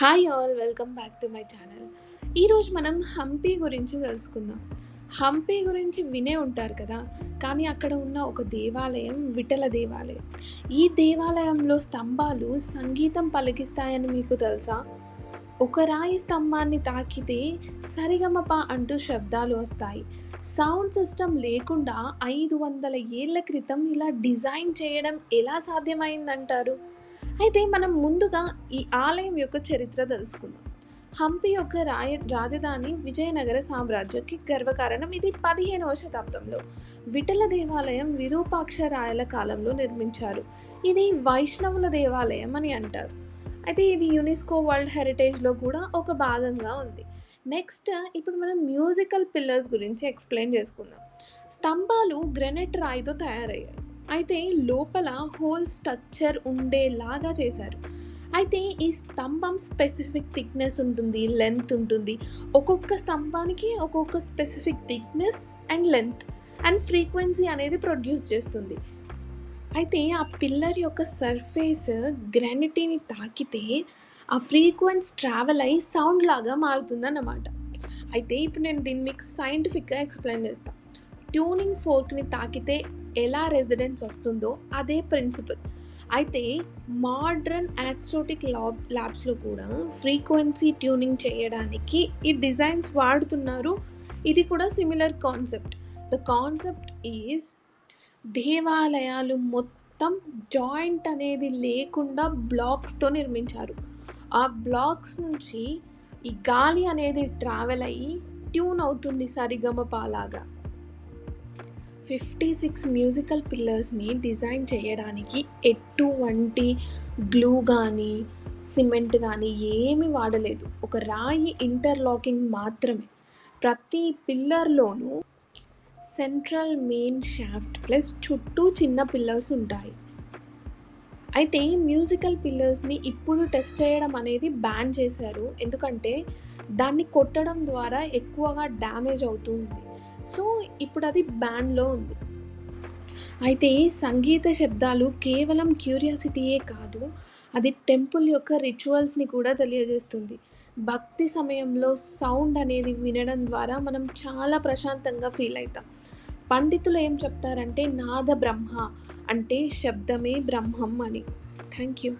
Hi all welcome back to my channel ఈరోజు మనం హంపి గురించి తెలుసుకుందాం. హంపి గురించి వినే ఉంటారు కదా కానీ అక్కడ ఉన్న ఒక దేవాలయం విఠల దేవాలయం. ఈ దేవాలయంలో స్తంభాలు సంగీతం పలికిస్తాయని మీకు తెలుసా? ఒక రాయి స్తంభాన్ని తాకితే సరిగమప అంటూ శబ్దాలు వస్తాయి. సౌండ్ సిస్టమ్ లేకుండా ఐదు వందల ఏళ్ళ క్రితం ఇలా డిజైన్ చేయడం ఎలా సాధ్యమైందంటారు? అయితే మనం ముందుగా ఈ ఆలయం యొక్క చరిత్ర తెలుసుకుందాం. హంపి యొక్క రాయ రాజధాని విజయనగర సామ్రాజ్యకి గర్వకారణం ఇది పదిహేనవ శతాబ్దంలో. విఠల దేవాలయం విరూపాక్ష రాయల కాలంలో నిర్మించారు. ఇది వైష్ణవుల దేవాలయం అని అంటారు. అయితే ఇది యునెస్కో వరల్డ్ హెరిటేజ్లో కూడా ఒక భాగంగా ఉంది. నెక్స్ట్ ఇప్పుడు మనం మ్యూజికల్ పిల్లర్స్ గురించి ఎక్స్ప్లెయిన్ చేసుకుందాం. స్తంభాలు గ్రెనెట్ రాయితో తయారయ్యాయి. అయితే లోపల హోల్ స్ట్రక్చర్ ఉండేలాగా చేశారు. అయితే ఈ స్తంభం స్పెసిఫిక్ థిక్నెస్ ఉంటుంది లెంత్ ఉంటుంది. ఒక్కొక్క స్తంభానికి ఒక్కొక్క specific thickness and length and frequency అనేది ప్రొడ్యూస్ చేస్తుంది. అయితే ఆ పిల్లర్ యొక్క సర్ఫేస్ గ్రానిటీని తాకితే ఆ ఫ్రీక్వెన్స్ ట్రావెల్ అయ్యి సౌండ్ లాగా మారుతుందన్నమాట. అయితే ఇప్పుడు నేను దీన్ని మీకు సైంటిఫిక్గా ఎక్స్ప్లెయిన్ చేస్తాను ట్యూనింగ్ ఫోర్క్ని తాకితే ఎలా రెసిడెన్స్ వస్తుందో అదే ప్రిన్సిపల్ అయితే మోడ్రన్ యాక్సోటిక్ ల్యాబ్ ల్యాబ్స్లో కూడా ఫ్రీక్వెన్సీ ట్యూనింగ్ చేయడానికి ఈ డిజైన్స్ వాడుతున్నారు. ఇది కూడా similar concept the concept is దేవాలయాలు మొత్తం జాయింట్ అనేది లేకుండా బ్లాక్స్తో నిర్మించారు. ఆ బ్లాక్స్ నుంచి ఈ గాలి అనేది ట్రావెల్ అయ్యి ట్యూన్ అవుతుంది సరిగమపాలాగా ఫిఫ్టీ సిక్స్ మ్యూజికల్ పిల్లర్స్ని డిజైన్ చేయడానికి ఎటువంటి గ్లూ కానీ సిమెంట్ కానీ ఏమి వాడలేదు. ఒక రాయి ఇంటర్లాకింగ్ మాత్రమే. ప్రతి పిల్లర్లోనూ సెంట్రల్ మెయిన్ షాఫ్ట్ ప్లస్ చుట్టూ చిన్న పిల్లర్స్ ఉంటాయి. అయితే మ్యూజికల్ పిల్లర్స్ని ఇప్పుడు టెస్ట్ చేయడం అనేది బ్యాన్ చేశారు. ఎందుకంటే దాన్ని కొట్టడం ద్వారా ఎక్కువగా డ్యామేజ్ అవుతుంది సో ఇప్పుడు అది బ్యాన్లో ఉంది. అయితే సంగీత శబ్దాలు కేవలం క్యూరియాసిటీయే కాదు అది టెంపుల్ యొక్క రిచువల్స్ని కూడా తెలియజేస్తుంది. భక్తి సమయంలో సౌండ్ అనేది వినడం ద్వారా మనం చాలా ప్రశాంతంగా ఫీల్ అవుతాం. పండితులు ఏం చెప్తారంటే నాద బ్రహ్మ అంటే శబ్దమే బ్రహ్మం అని. Thank you